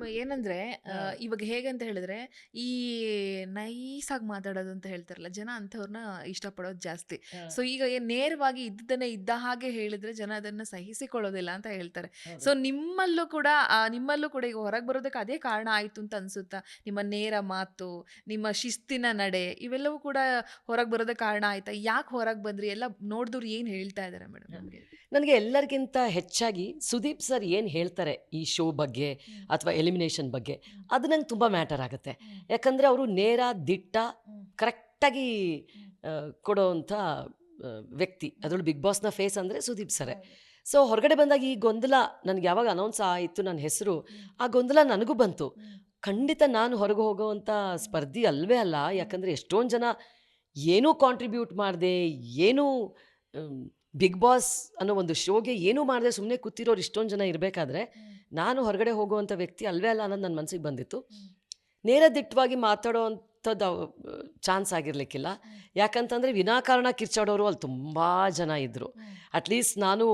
Ma'am ಏನಂದ್ರೆ ಆ. ಇವಾಗ ಹೇಗಂತ ಹೇಳಿದ್ರೆ ಈ ನೈಸ್ ಆಗಿ ಮಾತಾಡೋದು ಅಂತ ಹೇಳ್ತಾರಲ್ಲ ಜನ ಅಂಥವ್ರನ್ನ ಇಷ್ಟಪಡೋದು ಜಾಸ್ತಿ. ಹಾ. ಸೊ ಈಗ ಏನ್ ನೇರವಾಗಿ ಇದ್ದನ್ನೇ ಇದ್ದ ಹಾಗೆ ಹೇಳಿದ್ರೆ ಜನ ಅದನ್ನ ಸಹಿಸಿಕೊಳ್ಳೋದಿಲ್ಲ ಅಂತ ಹೇಳ್ತಾರೆ. ಹೌದು. ಸೊ ನಿಮ್ಮಲ್ಲೂ ಕೂಡ ಆ, ನಿಮ್ಮಲ್ಲೂ ಕೂಡ ಈಗ ಹೊರಗೆ ಬರೋದಕ್ಕೆ ಅದೇ ಕಾರಣ ಆಯ್ತು ಅಂತ ಅನ್ಸುತ್ತಾ? ನಿಮ್ಮ ನೇರ ಮಾತು ನಿಮ್ಮ ಶಿಸ್ತಿನ ನಡೆ ಇವೆಲ್ಲವೂ ಕೂಡ ಹೊರಗೆ ಬರೋದಕ್ಕೆ ಕಾರಣ ಆಯ್ತಾ? ಯಾಕೆ ಹೊರಗೆ ಬಂದ್ರಿ? ಎಲ್ಲ ನೋಡಿದ್ರು ಏನ್ ಹೇಳ್ತಾ ಇದಾರೆ ಮೇಡಮ್ ನಮ್ಗೆ? ನನಗೆ ಎಲ್ಲರಿಗಿಂತ ಹೆಚ್ಚಾಗಿ ಸುದೀಪ್ ಸರ್ ಏನು ಹೇಳ್ತಾರೆ ಈ ಶೋ ಬಗ್ಗೆ ಅಥವಾ ಎಲಿಮಿನೇಷನ್ ಬಗ್ಗೆ. ಅದು ನಂಗೆ ತುಂಬ ಮ್ಯಾಟರ್ ಆಗುತ್ತೆ. ಯಾಕಂದರೆ ಅವರು ನೇರ ದಿಟ್ಟ ಕರೆಕ್ಟಾಗಿ ಕೊಡೋವಂಥ ವ್ಯಕ್ತಿ. ಅದರಲ್ಲಿ ಬಿಗ್ ಬಾಸ್ನ ಫೇಸ್ ಅಂದರೆ ಸುದೀಪ್ ಸರ್. ಸೊ ಹೊರಗಡೆ ಬಂದಾಗ ಈ ಗೊಂದಲ ನನಗೆ ಯಾವಾಗ ಅನೌನ್ಸ್ ಆಯಿತು ನನ್ನ ಹೆಸರು ಆ ಗೊಂದಲ ನನಗೂ ಬಂತು. ಖಂಡಿತ ನಾನು ಹೊರಗೆ ಹೋಗೋವಂಥ ಸ್ಪರ್ಧಿ ಅಲ್ವೇ ಅಲ್ಲ. ಯಾಕಂದರೆ ಎಷ್ಟೊಂದು ಜನ ಏನೂ ಕಾಂಟ್ರಿಬ್ಯೂಟ್ ಮಾಡಿದೆ ಏನೂ ಬಿಗ್ ಬಾಸ್ ಅನ್ನೋ ಒಂದು ಶೋಗೆ ಏನೂ ಮಾಡಿದೆ ಸುಮ್ಮನೆ ಕೂತಿರೋರು ಇಷ್ಟೊಂದು ಜನ ಇರಬೇಕಾದ್ರೆ ನಾನು ಹೊರಗಡೆ ಹೋಗುವಂಥ ವ್ಯಕ್ತಿ ಅಲ್ವೇ ಅಲ್ಲ ಅನ್ನೋದು ನನ್ನ ಮನಸ್ಸಿಗೆ ಬಂದಿತ್ತು. ನೇರ ದಿಟ್ಟವಾಗಿ ಮಾತಾಡೋ ಅಂಥದ್ದು ಚಾನ್ಸ್ ಆಗಿರಲಿಕ್ಕಿಲ್ಲ. ಯಾಕಂತಂದರೆ ವಿನಾಕಾರಣ ಕಿರ್ಚಾಡೋರು ಅಲ್ಲಿ ತುಂಬ ಜನ ಇದ್ದರು ಅಟ್ಲೀಸ್ಟ್ ನಾನು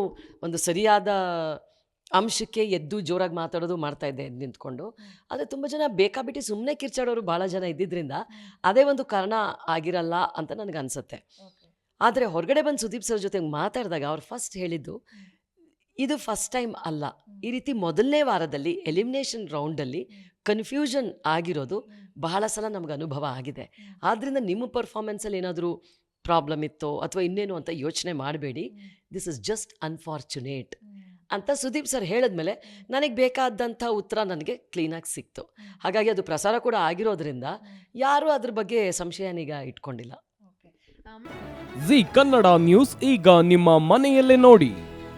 ಒಂದು ಸರಿಯಾದ ಅಂಶಕ್ಕೆ ಎದ್ದು ಜೋರಾಗಿ ಮಾತಾಡೋದು ಮಾಡ್ತಾ ಇದ್ದೆ ಎದ್ದು ನಿಂತ್ಕೊಂಡು ಆದರೆ ತುಂಬ ಜನ ಬೇಕಾಬಿಟ್ಟು ಸುಮ್ಮನೆ ಕಿರ್ಚಾಡೋರು ಭಾಳ ಜನ ಇದ್ದಿದ್ದರಿಂದ ಅದೇ ಒಂದು ಕಾರಣ ಆಗಿರಲ್ಲ ಅಂತ ನನಗೆ ಅನಿಸುತ್ತೆ ಆದರೆ ಹೊರಗಡೆ ಬಂದು ಸುದೀಪ್ ಸರ್ ಜೊತೆ ಮಾತಾಡಿದಾಗ ಅವ್ರು ಫಸ್ಟ್ ಹೇಳಿದ್ದು ಇದು ಫಸ್ಟ್ ಟೈಮ್ ಅಲ್ಲ. ಈ ರೀತಿ ಮೊದಲನೇ ವಾರದಲ್ಲಿ ಎಲಿಮಿನೇಷನ್ ರೌಂಡಲ್ಲಿ ಕನ್ಫ್ಯೂಷನ್ ಆಗಿರೋದು ಬಹಳ ಸಲ ನಮ್ಗೆ ಅನುಭವ ಆಗಿದೆ. ಆದ್ದರಿಂದ ನಿಮ್ಮ ಪರ್ಫಾರ್ಮೆನ್ಸಲ್ಲಿ ಏನಾದರೂ ಪ್ರಾಬ್ಲಮ್ ಇತ್ತೋ ಅಥವಾ ಇನ್ನೇನು ಅಂತ ಯೋಚನೆ ಮಾಡಬೇಡಿ. ದಿಸ್ ಇಸ್ ಜಸ್ಟ್ ಅನ್ಫಾರ್ಚುನೇಟ್ ಅಂತ ಸುದೀಪ್ ಸರ್ ಹೇಳಿದ್ಮೇಲೆ ನನಗೆ ಬೇಕಾದಂಥ ಉತ್ತರ ನನಗೆ ಕ್ಲೀನಾಗಿ ಸಿಕ್ತು. ಹಾಗಾಗಿ ಅದು ಪ್ರಸಾರ ಕೂಡ ಆಗಿರೋದ್ರಿಂದ ಯಾರೂ ಅದ್ರ ಬಗ್ಗೆ ಸಂಶಯನೀಗ ಇಟ್ಕೊಂಡಿಲ್ಲ. ಜಿ ಕನ್ನಡ ನ್ಯೂಸ್ ಈಗ ನಿಮ್ಮ ಮನೆಯಲ್ಲೇ ನೋಡಿ.